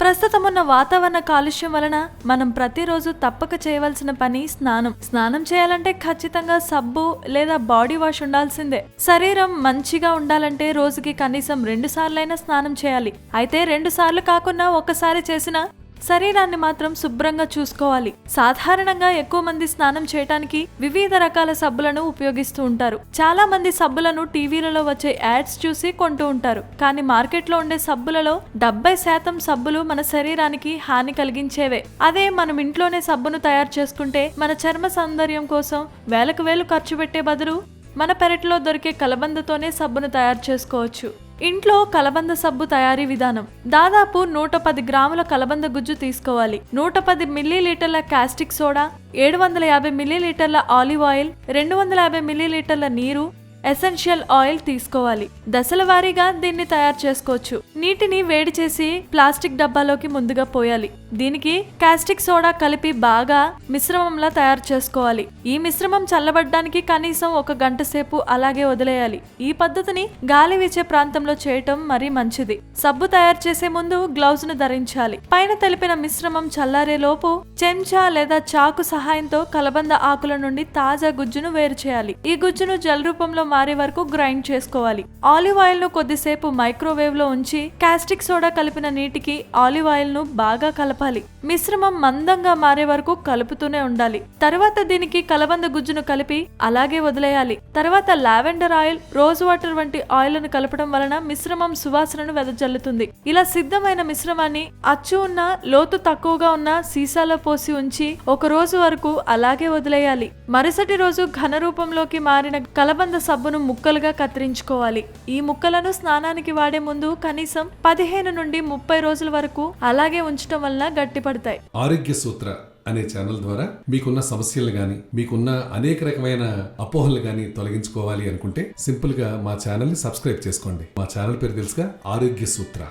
ప్రస్తుతం ఉన్న వాతావరణ కాలుష్యం వలన మనం ప్రతిరోజు తప్పక చేయవలసిన పని స్నానం. స్నానం చేయాలంటే ఖచ్చితంగా సబ్బు లేదా బాడీ వాష్ ఉండాల్సిందే. శరీరం మంచిగా ఉండాలంటే రోజుకి కనీసం రెండు సార్లైనా స్నానం చేయాలి. అయితే రెండు సార్లు కాకుండా ఒక్కసారి చేసినా శరీరాన్ని మాత్రం శుభ్రంగా చూసుకోవాలి. సాధారణంగా ఎక్కువ మంది స్నానం చేయటానికి వివిధ రకాల సబ్బులను ఉపయోగిస్తూ ఉంటారు. చాలా మంది సబ్బులను టీవీలలో వచ్చే యాడ్స్ చూసి కొంటూ ఉంటారు. కానీ మార్కెట్లో ఉండే సబ్బులలో డెబ్బై శాతం సబ్బులు మన శరీరానికి హాని కలిగించేవే. అదే మనం ఇంట్లోనే సబ్బును తయారు చేసుకుంటే మన చర్మ సౌందర్యం కోసం వేలకు వేలు ఖర్చు పెట్టే బదులు మన పెరట్లో దొరికే కలబందతోనే సబ్బును తయారు చేసుకోవచ్చు. ఇంట్లో కలబంద సబ్బు తయారీ విధానం. దాదాపు నూట పది గ్రాముల కలబంద గుజ్జు తీసుకోవాలి. నూట పది మిల్లీలీటర్ల కాస్టిక్ సోడా ఏడు వందల యాభై మిల్లీలీటర్ల ఆలివ్ ఆయిల్ రెండు వందల యాభై మిల్లీలీటర్ల నీరు ఎసెన్షియల్ ఆయిల్ తీసుకోవాలి. దశల వారీగా దీన్ని తయారు చేసుకోవచ్చు. నీటిని వేడి చేసి ప్లాస్టిక్ డబ్బాలోకి ముందుగా పోయాలి. దీనికి కాస్టిక్ సోడా కలిపి బాగా మిశ్రమంలా తయారు చేసుకోవాలి. ఈ మిశ్రమం చల్లబడ్డానికి కనీసం ఒక గంట సేపు అలాగే వదిలేయాలి. ఈ పద్ధతిని గాలి వీచే ప్రాంతంలో చేయటం మరీ మంచిది. సబ్బు తయారు చేసే ముందు గ్లౌజ్ను ధరించాలి. పైన తెలిపిన మిశ్రమం చల్లారే లోపు చెంచా లేదా చాకు సహాయంతో కలబంద ఆకుల నుండి తాజా గుజ్జును వేరు చేయాలి. ఈ గుజ్జును జల్ రూపంలో మారే వరకు గ్రైండ్ చేసుకోవాలి. ఆలివ్ ఆయిల్ను కొద్దిసేపు మైక్రోవేవ్లో ఉంచి కాస్టిక్ సోడా కలిపిన నీటికి ఆలివ్ ఆయిల్ను బాగా కలపాలి. మిశ్రమం మందంగా మారే వరకు కలుపుతూనే ఉండాలి. తర్వాత దీనికి కలబంద గుజ్జును కలిపి అలాగే వదిలేయాలి. తర్వాత లావెండర్ ఆయిల్ రోజ్ వాటర్ వంటి ఆయిల్ను కలపడం వలన మిశ్రమం సువాసనను వెదజల్లుతుంది. ఇలా సిద్ధమైన మిశ్రమాన్ని అచ్చు ఉన్న లోతు తక్కువగా ఉన్న సీసాలో పోసి ఉంచి ఒక రోజు వరకు అలాగే వదిలేయాలి. మరుసటి రోజు ఘన రూపంలోకి మారిన కలబంద సబ్బును ముక్కలుగా కత్తిరించుకోవాలి. ఈ ముక్కలను స్నానానికి వాడే ముందు కనీసం పదిహేను నుండి ముప్పై రోజుల వరకు అలాగే ఉంచడం వలన గట్టిపడతాయి. ఆరోగ్య సూత్ర అనే ఛానల్ ద్వారా మీకున్న సమస్యలు గాని మీకున్న అనేక రకమైన అపోహలు గాని తొలగించుకోవాలి అనుకుంటే సింపుల్గా మా ఛానల్ని సబ్స్క్రైబ్ చేసుకోండి. మా ఛానల్ పేరు తెలుసుగా ఆరోగ్య సూత్ర.